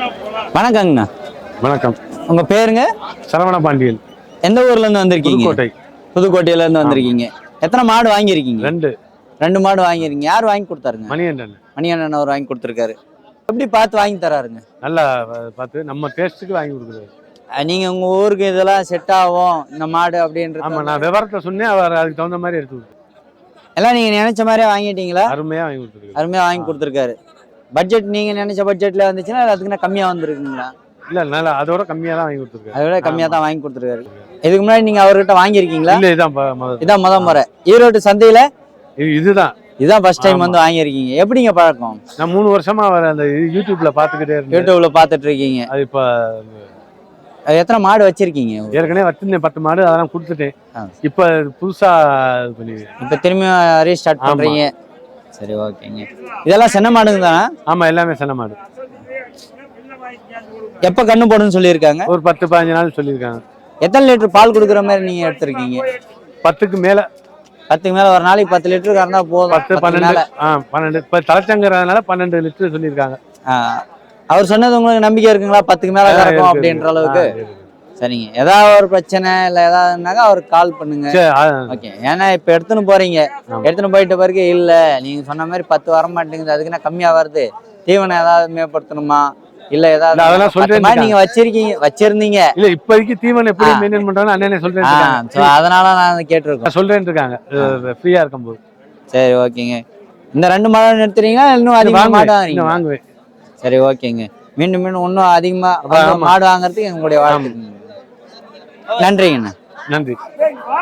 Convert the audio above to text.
வணக்கங்கண்ணா. வணக்கம். உங்க பேருங்க? சரவண பாண்டியன் எந்த ஊர்ல இருந்து வந்திருக்கீங்க? புதுக்கோட்டை. புதுக்கோட்டையில இருந்து வந்திருக்கீங்க. எத்தனை மாடு வாங்கியிருக்கீங்க? ரெண்டு. ரெண்டு மாடு வாங்கியிருக்கீங்க. யார் வாங்கி கொடுத்தாருங்க? மணிகண்டன். மணியண்ணன் அவர் வாங்கி கொடுத்துருக்காரு. எப்படி பார்த்து வாங்கி தராருங்க? நல்லா பார்த்து நம்ம டேஸ்ட்டுக்கு வாங்கி கொடுக்குறாரு நீங்க உங்க ஊருக்கு இதெல்லாம் செட் ஆகும் இந்த மாடு அப்படின்றது ஆமா நான் விவரத்தை சொன்னேன் அவர் அதுக்கு தகுந்த மாதிரி எடுத்து. எல்லாம் நீங்க நினைச்ச மாதிரியே வாங்கிட்டீங்களா? அருமையா வாங்கி கொடுத்துருக்காரு அருமையா வாங்கி கொடுத்துருக்காரு. பட்ஜெட் நீங்க நினைச்ச பட்ஜெட்ல வந்துச்சுன்னா அதுக்குன்னா கம்மியா வந்திருக்குங்களா? இல்ல நல்லா அதோட கம்மியா தான் வாங்கி கொடுத்துருக்காரு. அதை விட கம்மியா தான் வாங்கி கொடுத்துருக்காரு. இதுக்கு முன்னாடி நீங்க அவர்கிட்ட வாங்கியிருக்கீங்களா? இல்ல இதான். இதான் முத முறை. ஈரோடு சந்தையில? இது- இதுதான். இதான் ஃபர்ஸ்ட் டைம். வந்து வாங்கியிருக்கீங்க. எப்படிங்க பழக்கம்? நான் மூணு வருஷமா அவர் அந்த யூடியூப்ல பாத்துக்கிட்டே இருந்தேன். யூடியூப்ல பாத்துட்டு இருக்கீங்க அது இப்ப அது எத்தனை மாடு வச்சிருக்கீங்க? ஏற்கனவே வச்சிருந்தேன் பத்து மாடு அதெல்லாம் கொடுத்துட்டேன். இப்ப புதுசா இப்ப திரும்பி ரீஸ்டார்ட். பண்றீங்க. சரி ஓகேங்க. இதெல்லாம் சென்ன மாடுங்க தானே? ஆமா எல்லாமே சென்ன மாடு. எப்ப கண்ணு போடுன்னு சொல்லியிருக்காங்க? ஒரு பத்து பதினஞ்சு நாள் சொல்லியிருக்காங்க. எத்தனை லிட்டர் பால் கொடுக்குற மாதிரி நீங்க எடுத்திருக்கீங்க? பத்துக்கு மேல. பத்துக்கு மேல ஒரு நாளைக்கு பத்து லிட்டருக்கு இருந்தா போதும். பத்து பன்னெண்டு ஆ பன்னெண்டு. இப்ப தலைச்சங்கிறதுனால பன்னெண்டு லிட்டர் சொல்லியிருக்காங்க. அவர் சொன்னது உங்களுக்கு நம்பிக்கை இருக்குங்களா? பத்துக்கு மேல கறக்கும் அப்படின்ற. அளவுக்கு. சரிங்க. ஏதாவது ஒரு பிரச்சனை இல்ல ஏதாவதுனாக்கா அவருக்கு கால் பண்ணுங்க. ஓகே ஏன்னா இப்ப எடுத்துன்னு போறீங்க. எடுத்துன்னு போயிட்ட பிறகு இல்ல. நீங்க சொன்ன மாதிரி பத்து வர மாட்டேங்குது அதுக்கு என்ன கம்மியா வருது? தீவனம் ஏதாவது மேம்படுத்தணுமா? இல்ல ஏதாவது அதெல்லாம் சொல்றேன் நீங்க வச்சிருக்கீங்க வச்சிருந்தீங்க. இல்ல இப்போதைக்கு தீவனம் எப்படி. மெயின்டைன் பண்றாங்க அண்ணனே சொல்றேன் அதனால நான் கேட்டிருக்கோம். சொல்றேன் இருக்காங்க ஃப்ரீயா இருக்கும்போது. சரி ஓகேங்க. இந்த ரெண்டு மாடு நிறுத்துறீங்களா? இன்னும் அதிகமா மாடு வாங்குறீங்க வாங்குவேன். சரி ஓகேங்க. மீண்டும் மீண்டும் இன்னும் அதிகமா. மாடு வாங்குறதுக்கு எங்களுடைய வாழ்த்துக்கள் நன்றிங்கண்ணா. நன்றி.